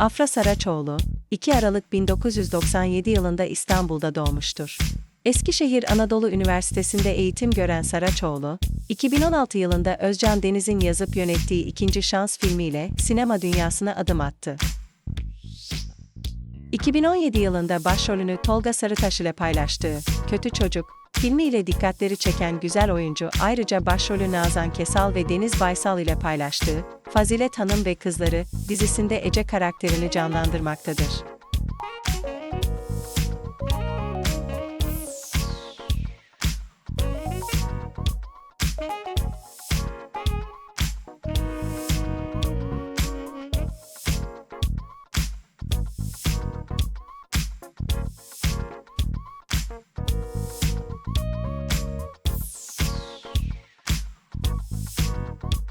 Afra Saraçoğlu, 2 Aralık 1997 yılında İstanbul'da doğmuştur. Eskişehir Anadolu Üniversitesi'nde eğitim gören Saraçoğlu, 2016 yılında Özcan Deniz'in yazıp yönettiği İkinci Şans filmiyle sinema dünyasına adım attı. 2017 yılında başrolünü Tolga Sarıtaş ile paylaştığı Kötü Çocuk filmiyle dikkatleri çeken güzel oyuncu ayrıca başrolü Nazan Kesal ve Deniz Baysal ile paylaştığı Fazilet Hanım ve Kızları dizisinde Ece karakterini canlandırmaktadır. Thank you. you